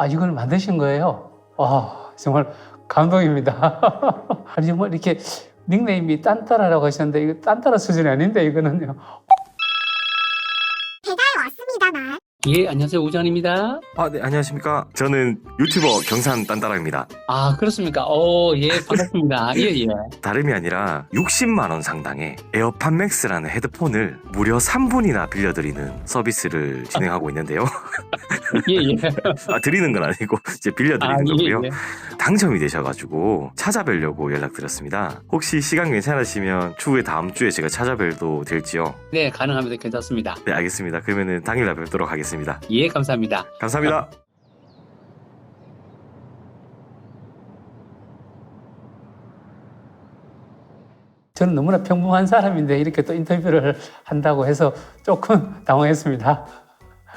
아, 이걸 만드신 거예요? 와, 정말 감동입니다. 아니, 정말 이렇게 닉네임이 딴따라라고 하셨는데, 이거 딴따라 수준이 아닌데, 이거는요. 배달 왔습니다, 말. 예, 안녕하세요. 우전입니다. 아, 네, 안녕하십니까. 저는 유튜버 경산 딴따라입니다. 아, 그렇습니까? 오, 예, 반갑습니다. 예, 예. 다름이 아니라 60만원 상당의 에어팟 맥스라는 헤드폰을 무려 3분이나 빌려드리는 서비스를 진행하고 있는데요. 예, 예. 아, 드리는 건 아니고 이제 아, 빌려드리는 거고요. 예, 예. 당첨이 되셔가지고 찾아뵈려고 연락드렸습니다. 혹시 시간 괜찮으시면 추후에 다음 주에 제가 찾아뵐도 될지요? 네, 가능합니다. 괜찮습니다. 네, 알겠습니다. 그러면은 당일날 뵙도록 하겠습니다. 예, 감사합니다. 감사합니다. 저는 너무나 평범한 사람인데 이렇게 또 인터뷰를 한다고 해서 조금 당황했습니다.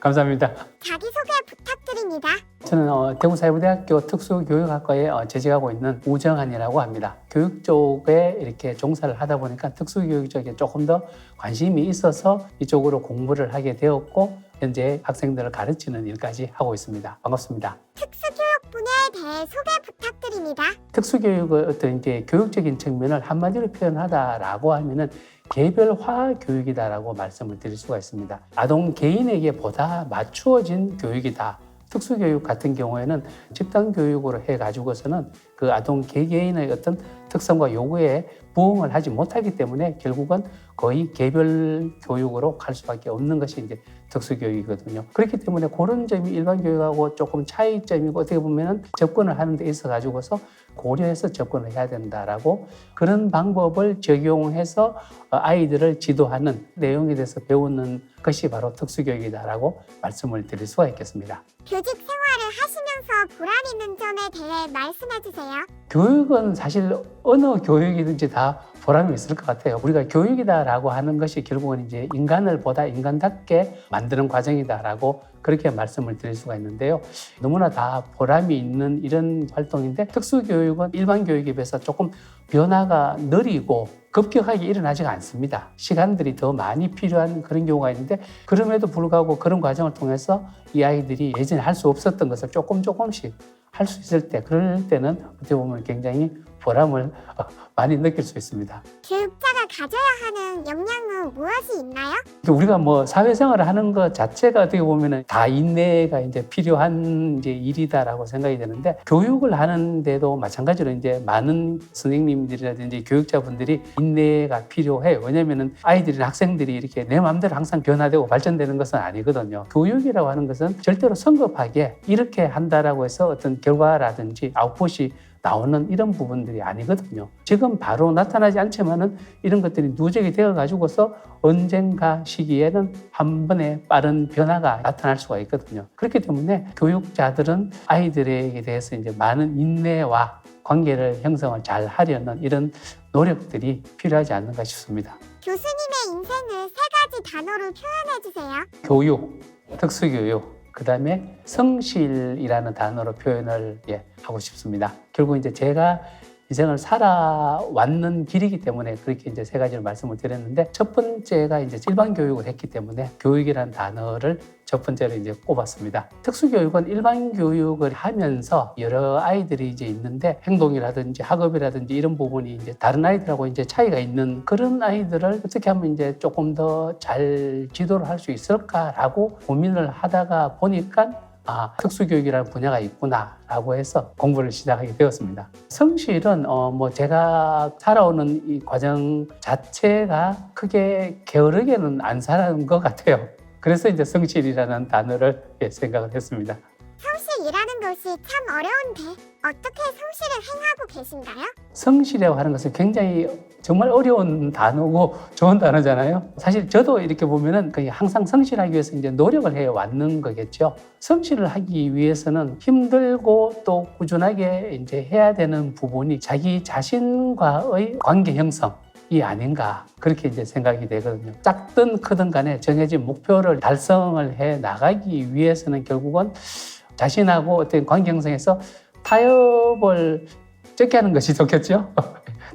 감사합니다. 자기소개 부탁드립니다. 저는 어, 대구사회부대학교 특수교육학과에 어, 재직하고 있는 우정한이라고 합니다. 교육 쪽에 이렇게 종사를 하다 보니까 특수교육 쪽에 조금 더 관심이 있어서 이쪽으로 공부를 하게 되었고 현재 학생들을 가르치는 일까지 하고 있습니다. 반갑습니다. 특수교육 분야에 대해 소개 부탁드립니다. 특수교육의 어떤 이제 교육적인 측면을 한마디로 표현하다라고 하면은 개별화 교육이다라고 말씀을 드릴 수가 있습니다. 아동 개인에게 보다 맞추어진 교육이다. 특수교육 같은 경우에는 집단 교육으로 해 가지고서는 그 아동 개개인의 어떤 특성과 요구에 부응을 하지 못하기 때문에 결국은 거의 개별 교육으로 갈 수밖에 없는 것이 이제 특수교육이거든요. 그렇기 때문에 그런 점이 일반 교육하고 조금 차이점이고 어떻게 보면은 접근을 하는 데 있어 가지고서 고려해서 접근을 해야 된다라고 그런 방법을 적용해서 어, 아이들을 지도하는 내용에 대해서 배우는 것이 바로 특수교육이다라고 말씀을 드릴 수가 있겠습니다. 교직 생활을 하시면서 보람 있는 점에 대해 말씀해 주세요. 교육은 사실 어느 교육이든지 다 보람이 있을 것 같아요. 우리가 교육이다라고 하는 것이 결국은 이제 인간을 보다 인간답게 만드는 과정이다라고 그렇게 말씀을 드릴 수가 있는데요. 너무나 다 보람이 있는 이런 활동인데 특수교육은 일반 교육에 비해서 조금 변화가 느리고 급격하게 일어나지가 않습니다. 시간들이 더 많이 필요한 그런 경우가 있는데 그럼에도 불구하고 그런 과정을 통해서 이 아이들이 예전에 할 수 없었던 것을 조금 조금씩 할 수 있을 때 그럴 때는 어떻게 보면 굉장히 보람을 어, 많이 느낄 수 있습니다. 교육자가 가져야 하는 역량은 무엇이 있나요? 우리가 뭐 사회생활을 하는 것 자체가 어떻게 보면은 다 인내가 이제 필요한 이제 일이다라고 생각이 되는데 교육을 하는데도 마찬가지로 이제 많은 선생님들이라든지 교육자분들이 인내가 필요해요. 왜냐면은 아이들이나 학생들이 이렇게 내 마음대로 항상 변화되고 발전되는 것은 아니거든요. 교육이라고 하는 것은 절대로 성급하게 이렇게 한다라고 해서 어떤 결과라든지 아웃풋이 나오는 이런 부분들이 아니거든요. 지금 바로 나타나지 않지만은 이런 것들이 누적이 되어 가지고서 언젠가 시기에는 한 번에 빠른 변화가 나타날 수가 있거든요. 그렇기 때문에 교육자들은 아이들에게 대해서 이제 많은 인내와 관계를 형성을 잘 하려는 이런 노력들이 필요하지 않는가 싶습니다. 교수님의 인생을 세 가지 단어로 표현해 주세요. 교육, 특수교육, 그 다음에 성실이라는 단어로 표현을 예, 하고 싶습니다. 결국 이제 제가 인생을 살아왔는 길이기 때문에 그렇게 이제 세 가지를 말씀을 드렸는데 첫 번째가 이제 일반 교육을 했기 때문에 교육이라는 단어를 첫 번째로 이제 꼽았습니다. 특수교육은 일반 교육을 하면서 여러 아이들이 이제 있는데 행동이라든지 학업이라든지 이런 부분이 이제 다른 아이들하고 이제 차이가 있는 그런 아이들을 어떻게 하면 이제 조금 더 잘 지도를 할 수 있을까라고 고민을 하다가 보니까 아, 특수교육이라는 분야가 있구나라고 해서 공부를 시작하게 되었습니다. 성실은 어, 뭐 제가 살아오는 이 과정 자체가 크게 게으르게는 안 살아온 것 같아요. 그래서 이제 성실이라는 단어를 예, 생각을 했습니다. 성실이라 는 것이 참 어려운데 어떻게 성실을 행하고 계신가요? 성실이라고 하는 것은 굉장히 정말 어려운 단어고 좋은 단어잖아요. 사실 저도 이렇게 보면은 거의 항상 성실하기 위해서 이제 노력을 해 왔는 거겠죠. 성실을 하기 위해서는 힘들고 또 꾸준하게 이제 해야 되는 부분이 자기 자신과의 관계 형성. 이 아닌가 그렇게 이제 생각이 되거든요. 작든 크든 간에 정해진 목표를 달성을 해 나가기 위해서는 결국은 자신하고 어떤 관계 형성에서 타협을 적게 하는 것이 좋겠죠.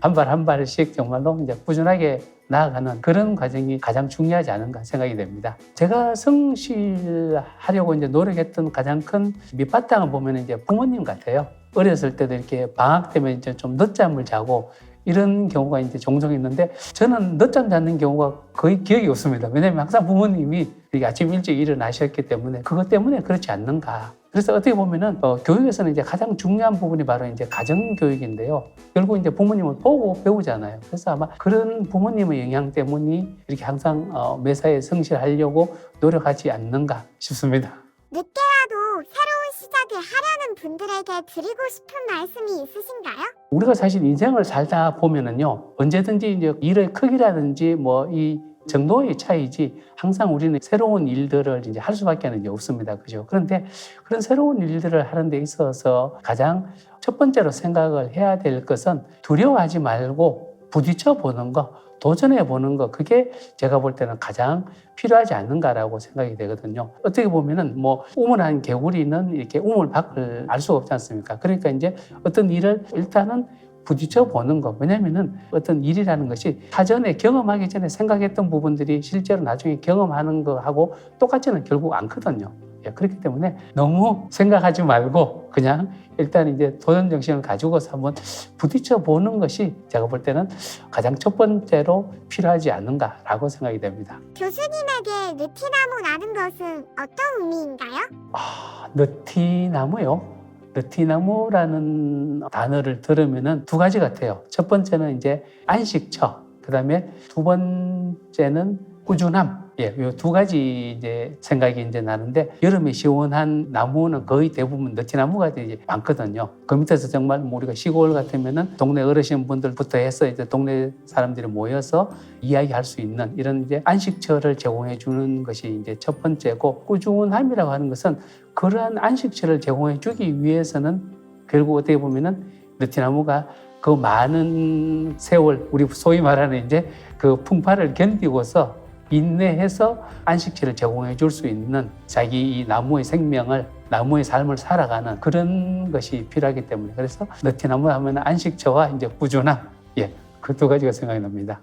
한 발 한 발씩 정말로 이제 꾸준하게 나아가는 그런 과정이 가장 중요하지 않은가 생각이 됩니다. 제가 성실하려고 이제 노력했던 가장 큰 밑바탕을 보면 이제 부모님 같아요. 어렸을 때도 이렇게 방학 때문에 이제 좀 늦잠을 자고 이런 경우가 이제 종종 있는데 저는 늦잠 자는 경우가 거의 기억이 없습니다. 왜냐하면 항상 부모님이 아침 일찍 일어나셨기 때문에 그것 때문에 그렇지 않는가. 그래서 어떻게 보면은 어, 교육에서는 이제 가장 중요한 부분이 바로 이제 가정 교육인데요. 결국 이제 부모님을 보고 배우잖아요. 그래서 아마 그런 부모님의 영향 때문이 이렇게 항상 어, 매사에 성실하려고 노력하지 않는가 싶습니다. 늦게라도 새로운 시작을 하려는 분들에게 드리고 싶은 말씀이 있으신가요? 우리가 사실 인생을 살다 보면은요 언제든지 이제 일의 크기라든지 뭐 이 정도의 차이지 항상 우리는 새로운 일들을 이제 할 수밖에 는 없습니다 그죠 그런데 그런 새로운 일들을 하는 데 있어서 가장 첫 번째로 생각을 해야 될 것은 두려워하지 말고 부딪혀 보는 거 도전해 보는 거 그게 제가 볼 때는 가장 필요하지 않는가라고 생각이 되거든요. 어떻게 보면은 뭐 우물한 개구리는 이렇게 우물 밖을 알 수가 없지 않습니까? 그러니까 이제 어떤 일을 일단은 부딪혀 보는 거. 왜냐면은 어떤 일이라는 것이 사전에 경험하기 전에 생각했던 부분들이 실제로 나중에 경험하는 거하고 똑같지는 결국 않거든요. 예, 그렇기 때문에 너무 생각하지 말고 그냥 일단 이제 도전 정신을 가지고서 한번 부딪혀 보는 것이 제가 볼 때는 가장 첫 번째로 필요하지 않는가라고 생각이 됩니다. 교수님에게 느티나무 나는 것은 어떤 의미인가요? 아, 느티나무요? 느티나무라는 단어를 들으면은 두 가지 같아요. 첫 번째는 이제 안식처, 그 다음에 두 번째는 꾸준함. 예, 이두 가지 이제 생각이 이제 나는데 여름에 시원한 나무는 거의 대부분 느티나무가 이제 많거든요. 그 밑에서 정말 뭐 우리가 시골 같으면은 동네 어르신 분들부터 해서 이제 동네 사람들이 모여서 이야기할 수 있는 이런 이제 안식처를 제공해 주는 것이 이제 첫 번째고 꾸준함이라고 하는 것은 그러한 안식처를 제공해 주기 위해서는 결국 어떻게 보면은 느티나무가 그 많은 세월 우리 소위 말하는 이제 그 풍파를 견디고서 인내해서 안식처를 제공해 줄 수 있는 자기 이 나무의 생명을 나무의 삶을 살아가는 그런 것이 필요하기 때문에 그래서 느티나무 하면 안식처와 이제 꾸준함 예 그 두 가지가 생각이 납니다.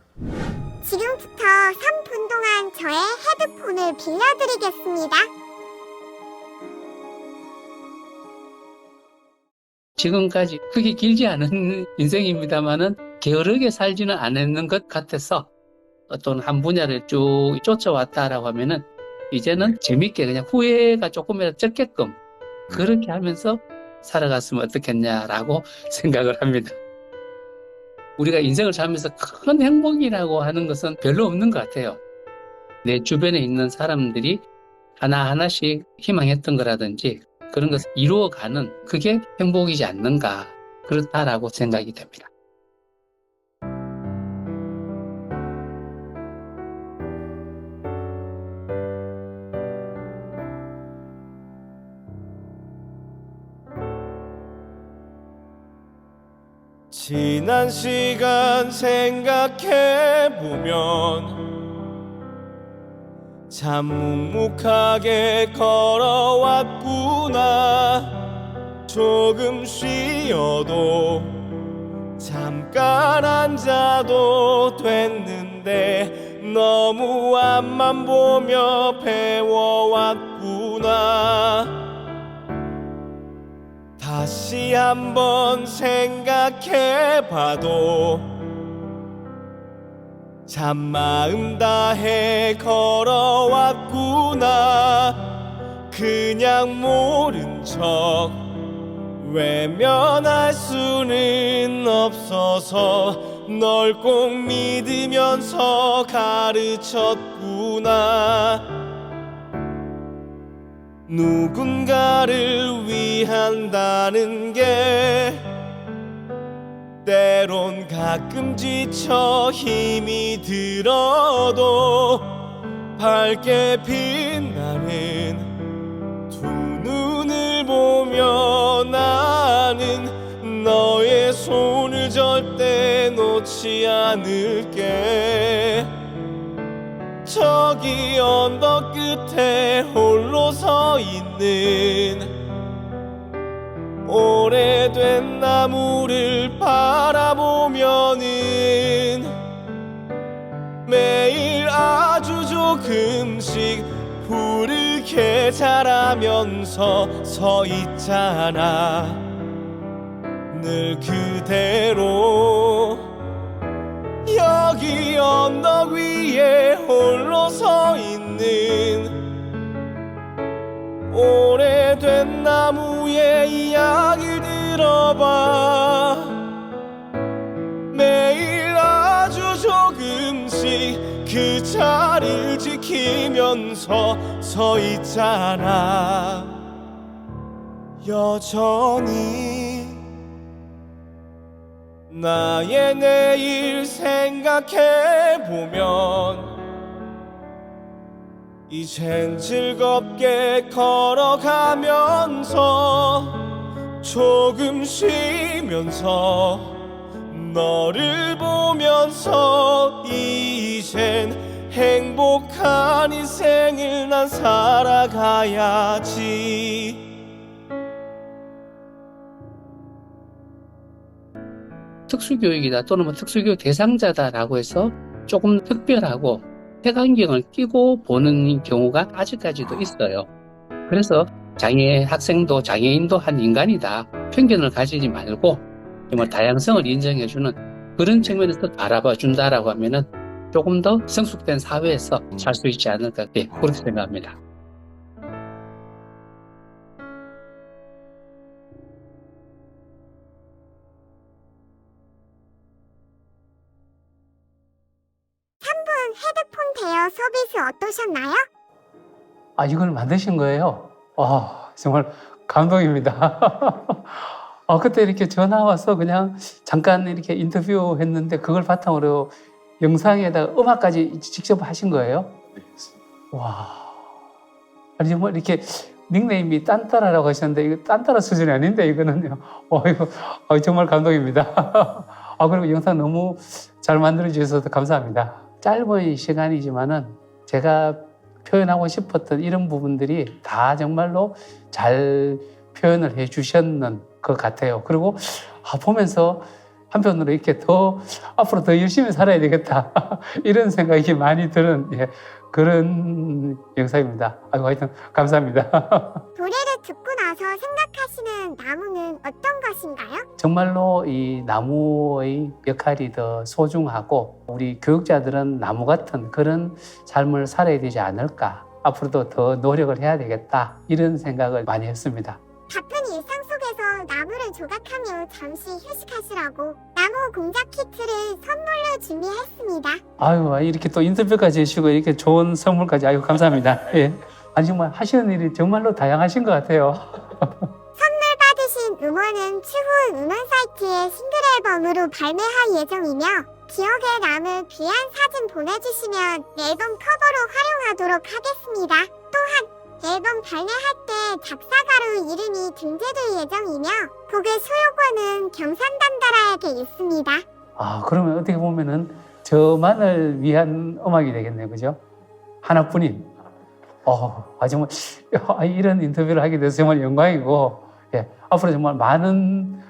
지금부터 3분 동안 저의 헤드폰을 빌려드리겠습니다. 지금까지 크게 길지 않은 인생입니다만은 게으르게 살지는 않았는 것 같아서 어떤 한 분야를 쭉 쫓아왔다라고 하면은 이제는 재밌게 그냥 후회가 조금이라도 적게끔 그렇게 하면서 살아갔으면 어떻겠냐라고 생각을 합니다. 우리가 인생을 살면서 큰 행복이라고 하는 것은 별로 없는 것 같아요. 내 주변에 있는 사람들이 하나하나씩 희망했던 거라든지 그런 것을 이루어가는 그게 행복이지 않는가 그렇다라고 생각이 됩니다. 지난 시간 생각해 보면 참 묵묵하게 걸어왔구나. 조금 쉬어도 잠깐 앉아도 됐는데 너무 앞만 보며 배워왔구나. 다시 한번 생각해봐도 참 마음 다해 걸어왔구나. 그냥 모른 척 외면할 수는 없어서 널 꼭 믿으면서 가르쳤구나. 누군가를 위한다는 게 때론 가끔 지쳐 힘이 들어도 밝게 빛나는 두 눈을 보며 나는 너의 손을 절대 놓지 않을게. 저기 언덕 끝에 홀로 서 있는 오래된 나무를 바라보면은 조금씩 부르게 자라면서 서 있잖아. 늘 그대로 여기 언덕 위에 홀로 서 있는 오래된 나무 의 이야기를 들어봐. 매일 아주 조금씩 그 자리를 지키면서 서 있잖아. 여전히 나의 내일 생각해 보면 이젠 즐겁게 걸어가면서 조금 쉬면서 너를 보면서 이젠 행복한 인생을 난 살아가야지. 특수교육이다 또는 뭐 특수교육 대상자다라고 해서 조금 특별하고 색안경을 끼고 보는 경우가 아직까지도 있어요. 그래서 장애 학생도 장애인도 한 인간이다. 편견을 가지지 말고 정말 다양성을 인정해주는 그런 측면에서 바라봐 준다라고 하면은 조금 더 성숙된 사회에서 살 수 있지 않을까 예, 그렇게 생각합니다. 어떠셨나요? 아, 이걸 만드신 거예요? 와, 정말 감동입니다. 아, 그때 이렇게 전화 와서 그냥 잠깐 이렇게 인터뷰 했는데 그걸 바탕으로 영상에다가 음악까지 직접 하신 거예요? 와. 아니, 정말 이렇게 닉네임이 딴따라라고 하셨는데 이거 딴따라 수준이 아닌데 이거는요. 어, 이거 어, 정말 감동입니다. 아, 그리고 영상 너무 잘 만들어 주셔서 감사합니다. 짧은 시간이지만은 제가 표현하고 싶었던 이런 부분들이 다 정말로 잘 표현을 해 주셨는 것 같아요. 그리고 아, 보면서 한편으로 이렇게 더 앞으로 더 열심히 살아야 되겠다. 이런 생각이 많이 드는 예, 그런 영상입니다. 아이고, 하여튼 감사합니다. 듣고 나서 생각하시는 나무는 어떤 것인가요? 정말로 이 나무의 역할이 더 소중하고 우리 교육자들은 나무 같은 그런 삶을 살아야 되지 않을까. 앞으로도 더 노력을 해야 되겠다. 이런 생각을 많이 했습니다. 바쁜 일상 속에서 나무를 조각하며 잠시 휴식하시라고 나무 공작 키트를 선물로 준비했습니다. 아유, 이렇게 또 인터뷰까지 해주시고 이렇게 좋은 선물까지 아유 감사합니다. 예. 아니 정말 하시는 일이 정말로 다양하신 것 같아요. 받으신 음원은 추후 음원 사이트에 싱글 앨범으로 발매할 예정이며 기억에 남을 귀한 사진 보내주시면 앨범 커버로 활용하도록 하겠습니다. 또한 앨범 발매할 때 작사가로 이름이 등재될 예정이며 곡의 소유권은 경산단다라에게 있습니다. 아 그러면 어떻게 보면은 저만을 위한 음악이 되겠네요, 그죠? 하나뿐인. 어, 아 정말 아, 이런 인터뷰를 하게 돼서 정말 영광이고, 예, 앞으로 정말 많은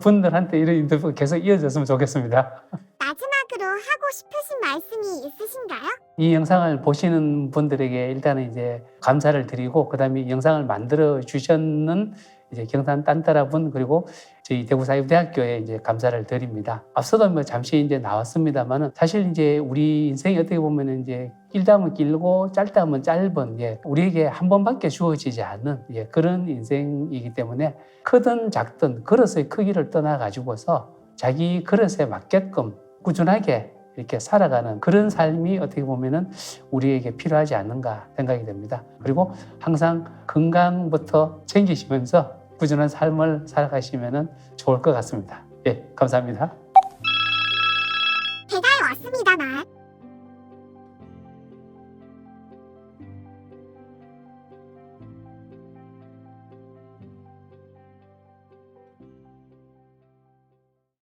분들한테 이런 인터뷰가 계속 이어졌으면 좋겠습니다. 마지막으로 하고 싶으신 말씀이 있으신가요? 이 영상을 보시는 분들에게 일단은 이제 감사를 드리고 그 다음에 이 영상을 만들어 주셨는 이제 경산 딴따라분 그리고 저희 대구사회대학교에 이제 감사를 드립니다. 앞서도 뭐 잠시 이제 나왔습니다만은 사실 이제 우리 인생이 어떻게 보면은 이제 길다면 길고 짧다면 짧은 예 우리에게 한 번밖에 주어지지 않는 예 그런 인생이기 때문에 크든 작든 그릇의 크기를 떠나 가지고서 자기 그릇에 맞게끔 꾸준하게 이렇게 살아가는 그런 삶이 어떻게 보면은 우리에게 필요하지 않는가 생각이 됩니다. 그리고 항상 건강부터 챙기시면서 꾸준한 삶을 살아가시면은 좋을 것 같습니다. 예, 감사합니다.